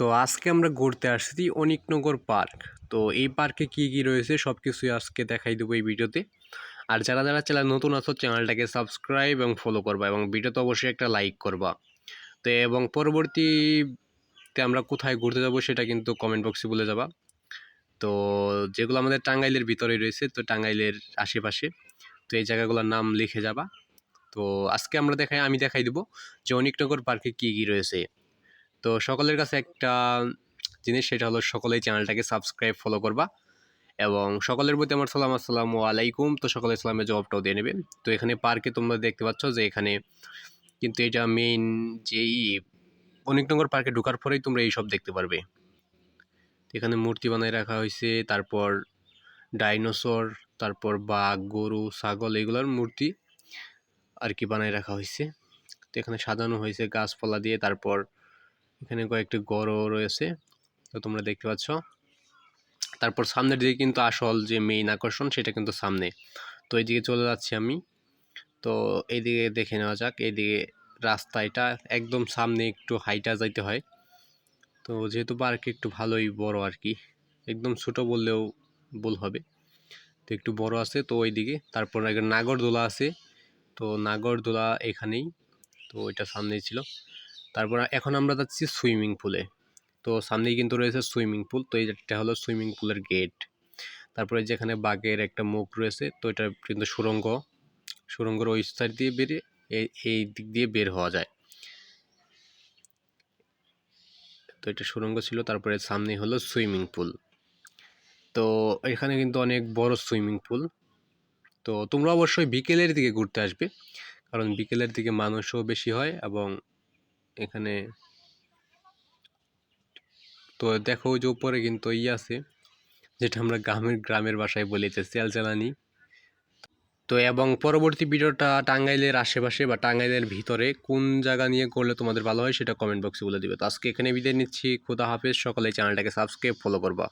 তো আজকে আমরা ঘুরতে আসছি অনিকনগর পার্ক। তো এই পার্কে কি কি রয়েছে সব কিছুই আজকে দেখাই দেবো এই ভিডিওতে। আর যারা যারা চ্যানেল নতুন আছো, চ্যানেলটাকে সাবস্ক্রাইব এবং ফলো করবা এবং ভিডিওতে অবশ্যই একটা লাইক করবা। তো এবং পরবর্তীতে আমরা কোথায় ঘুরতে যাব সেটা কিন্তু কমেন্ট বক্সে বলে যাবা। তো যেগুলো আমাদের টাঙ্গাইলের ভিতরে রয়েছে, তো টাঙ্গাইলের আশেপাশে। তো এই জায়গাগুলোর নাম লিখে যাবা। তো আজকে আমরা দেখাই, আমি দেখাই দেবো যে অনিকনগর পার্কে কী কী রয়েছে। তো সকলের কাছে একটা জিনিস, সেটা হলো সকলেই চ্যানেলটাকে সাবস্ক্রাইব ফলো করবা এবং সকলের প্রতি আমার সালাম, আসসালামু আলাইকুম। তো সকলের সালামের জবাবটাও দিয়ে নেবে তো এখানে পার্কে তোমরা দেখতে পাচ্ছ যে এখানে কিন্তু এটা মেইন যেই অনেকনগর পার্কে ঢোকার পরেই তোমরা এইসব দেখতে পারবে। এখানে মূর্তি বানায় রাখা হয়েছে, তারপর ডাইনোসর, তারপর বাঘ, গরু, ছাগল এগুলোর মূর্তি আর কি বানায় রাখা হয়েছে। তো এখানে সাজানো হয়েছে গাছপালা দিয়ে, তারপর এখানে কয়েকটি গড়ও রয়েছে। তো তোমরা দেখতে পাচ্ছ। তারপর সামনের দিকে কিন্তু আসল যে মেইন আকর্ষণ, সেটা কিন্তু সামনে। তো এইদিকে চলে যাচ্ছি আমি। তো এইদিকে দেখে নেওয়া যাক। এইদিকে রাস্তা এটা একদম সামনে একটু হাইটা যাইতে হয়। তো যেহেতু পার্ক একটু ভালোই বড় আর কি, একদম ছোট বললেও ভুল হবে। তো একটু বড় আছে, তো ওইদিকে। তারপর নাগরদোলা আছে। তো নাগরদোলা এখানেই। তো এটা সামনেই ছিল। তারপর এখন আমরা যাচ্ছি সুইমিং পুলে। তো সামনেই কিন্তু রয়েছে সুইমিং পুল। তো এইটা হলো সুইমিং পুলের গেট। তারপরে যেখানে বাঘের একটা মুখ রয়েছে, তো এটা কিন্তু সুরঙ্গ। সুরঙ্গের ওই সাইড দিয়ে বেরিয়ে এই দিক দিয়ে বের হওয়া যায়। তো এটা সুরঙ্গ ছিল, তারপরে সামনে হলো সুইমিং পুল। তো এখানে কিন্তু অনেক বড় সুইমিং পুল। তো তোমরা অবশ্যই বিকেলের দিকে ঘুরতে আসবে, কারণ বিকেলের দিকে মানুষও বেশি হয় এবং এখানে তো দেখো যে উপরে কিন্তু ই আছে, যেটা আমরা গ্রামের গ্রামের বাসায় বলি যে চেল চালানি তো এবং পরবর্তী ভিডিওটা টাঙ্গাইলের আশেপাশে বা টাঙ্গাইলের ভিতরে কোন জায়গা নিয়ে করলে তোমাদের ভালো হয় সেটা কমেন্ট বক্সে বলে দিবে। তো আজকে এখানে বিদায় নিচ্ছি, খোদা হাফেজ, সকলে চ্যানেলটাকে সাবস্ক্রাইব ফলো করবা।